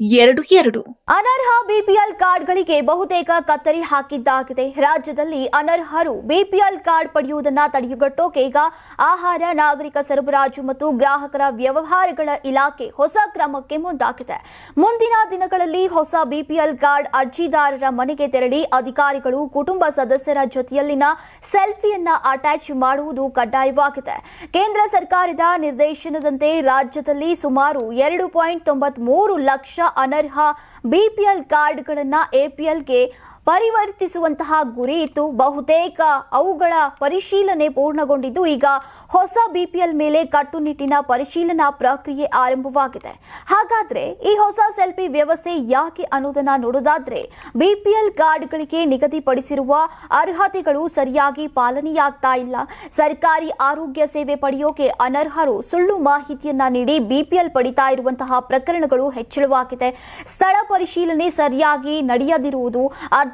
ಎರಡು ಎರಡು. ಅನರ್ಹ ಬಿಪಿಎಲ್ ಕಾರ್ಡ್ಗಳಿಗೆ ಬಹುತೇಕ ಕತ್ತರಿ ಹಾಕಿದ್ದಾಗಿದೆ. ರಾಜ್ಯದಲ್ಲಿ ಅನರ್ಹರು ಬಿಪಿಎಲ್ ಕಾರ್ಡ್ ಪಡೆಯುವುದನ್ನು ತಡೆಯುಗಟ್ಟೋಕೆ ಈಗ ಆಹಾರ, ನಾಗರಿಕ ಸರಬರಾಜು ಮತ್ತು ಗ್ರಾಹಕರ ವ್ಯವಹಾರಗಳ ಇಲಾಖೆ ಹೊಸ ಕ್ರಮಕ್ಕೆ ಮುಂದಾಗಿದೆ. ಮುಂದಿನ ದಿನಗಳಲ್ಲಿ ಹೊಸ ಬಿಪಿಎಲ್ ಕಾರ್ಡ್ ಅರ್ಜಿದಾರರ ಮನೆಗೆ ತೆರಳಿ ಅಧಿಕಾರಿಗಳು, ಕುಟುಂಬ ಸದಸ್ಯರ ಜೊತೆಯಲ್ಲಿನ ಸೆಲ್ಫಿಯನ್ನ ಅಟ್ಯಾಚ್ ಮಾಡುವುದು ಕಡ್ಡಾಯವಾಗಿದೆ. ಕೇಂದ್ರ ಸರ್ಕಾರದ ನಿರ್ದೇಶನದಂತೆ ರಾಜ್ಯದಲ್ಲಿ ಸುಮಾರು ಎರಡು ಪಾಯಿಂಟ್ ತೊಂಬತ್ಮೂರು ಲಕ್ಷ ಅನರ್ಹ ಬಿಪಿಎಲ್ ಕಾರ್ಡ್ಗಳನ್ನು ಎಪಿಎಲ್ಗೆ ಪರಿವರ್ತಿಸುವಂತಹ ಗುರಿ ಇತ್ತು. ಬಹುತೇಕ ಅವುಗಳ ಪರಿಶೀಲನೆ ಪೂರ್ಣಗೊಂಡಿದ್ದು ಈಗ ಹೊಸ ಬಿಪಿಎಲ್ ಮೇಲೆ ಕಟ್ಟುನಿಟ್ಟಿನ ಪರಿಶೀಲನಾ ಪ್ರಕ್ರಿಯೆ ಆರಂಭವಾಗಿದೆ. ಹಾಗಾದ್ರೆ ಈ ಹೊಸ ಸೆಲ್ಫಿ ವ್ಯವಸ್ಥೆ ಯಾಕೆ ಅನ್ನೋದನ್ನ ನೋಡೋದಾದ್ರೆ ಬಿಪಿಎಲ್ ಕಾರ್ಡ್ಗಳಿಗೆ ನಿಗದಿಪಡಿಸಿರುವ ಅರ್ಹತೆಗಳು ಸರಿಯಾಗಿ ಪಾಲನೆಯಾಗ್ತಾ ಇಲ್ಲ. ಸರ್ಕಾರಿ ಆರೋಗ್ಯ ಸೇವೆ ಪಡೆಯೋಕೆ ಅನರ್ಹರು ಸುಳ್ಳು ಮಾಹಿತಿಯನ್ನ ನೀಡಿ ಬಿಪಿಎಲ್ ಪಡಿತಾ ಇರುವಂತಹ ಪ್ರಕರಣಗಳು ಹೆಚ್ಚಳವಾಗಿದೆ. ಸ್ಥಳ ಪರಿಶೀಲನೆ ಸರಿಯಾಗಿ ನಡೆಯದಿರುವುದು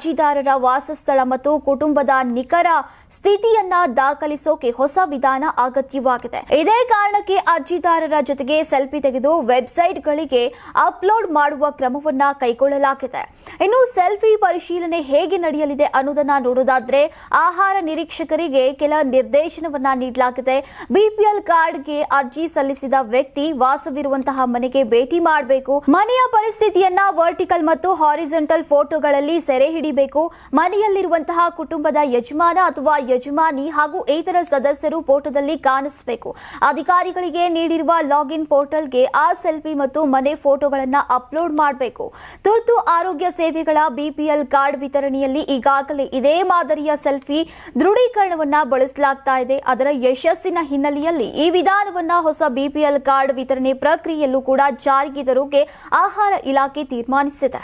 ಅರ್ಜಿದಾರರ ವಾಸಸ್ಥಳ ಮತ್ತು ಕುಟುಂಬದ ನಿಖರ ಸ್ಥಿತಿಯನ್ನ ದಾಖಲಿಸೋಕೆ ಹೊಸ ವಿಧಾನ ಅಗತ್ಯವಾಗಿದೆ. ಇದೇ ಕಾರಣಕ್ಕೆ ಅರ್ಜಿದಾರರ ಜೊತೆಗೆ ಸೆಲ್ಫಿ ತೆಗೆದು ವೆಬ್ಸೈಟ್ಗಳಿಗೆ ಅಪ್ಲೋಡ್ ಮಾಡುವ ಕ್ರಮವನ್ನ ಕೈಗೊಳ್ಳಲಾಗಿದೆ. ಇನ್ನು ಸೆಲ್ಫಿ ಪರಿಶೀಲನೆ ಹೇಗೆ ನಡೆಯಲಿದೆ ಅನ್ನೋದನ್ನ ನೋಡೋದಾದ್ರೆ ಆಹಾರ ನಿರೀಕ್ಷಕರಿಗೆ ಕೆಲ ನಿರ್ದೇಶನವನ್ನ ನೀಡಲಾಗಿದೆ. ಬಿಪಿಎಲ್ ಕಾರ್ಡ್ಗೆ ಅರ್ಜಿ ಸಲ್ಲಿಸಿದ ವ್ಯಕ್ತಿ ವಾಸವಿರುವಂತಹ ಮನೆಗೆ ಭೇಟಿ ಮಾಡಬೇಕು. ಮನೆಯ ಪರಿಸ್ಥಿತಿಯನ್ನ ವರ್ಟಿಕಲ್ ಮತ್ತು ಹಾರಿಜೆಂಟಲ್ ಫೋಟೋಗಳಲ್ಲಿ ಸೆರೆ ಹಿಡಿಬೇಕು ಮನೆಯಲ್ಲಿರುವಂತಹ ಕುಟುಂಬದ ಯಜಮಾನ ಅಥವಾ ಯಜಮಾನಿ ಹಾಗೂ ಇತರ ಸದಸ್ಯರು ಫೋಟೋದಲ್ಲಿ ಕಾಣಿಸಬೇಕು. ಅಧಿಕಾರಿಗಳಿಗೆ ನೀಡಿರುವ ಲಾಗಿನ್ ಪೋರ್ಟಲ್ಗೆ ಆ ಸೆಲ್ಫಿ ಮತ್ತು ಮನೆ ಫೋಟೋಗಳನ್ನು ಅಪ್ಲೋಡ್ ಮಾಡಬೇಕು. ತುರ್ತು ಆರೋಗ್ಯ ಸೇವೆಗಳ ಬಿಪಿಎಲ್ ಕಾರ್ಡ್ ವಿತರಣೆಯಲ್ಲಿ ಈಗಾಗಲೇ ಇದೇ ಮಾದರಿಯ ಸೆಲ್ಫಿ ದೃಢೀಕರಣವನ್ನ ಬಳಸಲಾಗ್ತಾ ಇದೆ. ಅದರ ಯಶಸ್ಸಿನ ಹಿನ್ನೆಲೆಯಲ್ಲಿ ಈ ವಿಧಾನವನ್ನ ಹೊಸ ಬಿಪಿಎಲ್ ಕಾರ್ಡ್ ವಿತರಣೆ ಪ್ರಕ್ರಿಯೆಯಲ್ಲೂ ಕೂಡ ಜಾರಿಗೆ ತರೋಕೆ ಆಹಾರ ಇಲಾಖೆ ತೀರ್ಮಾನಿಸಿದೆ.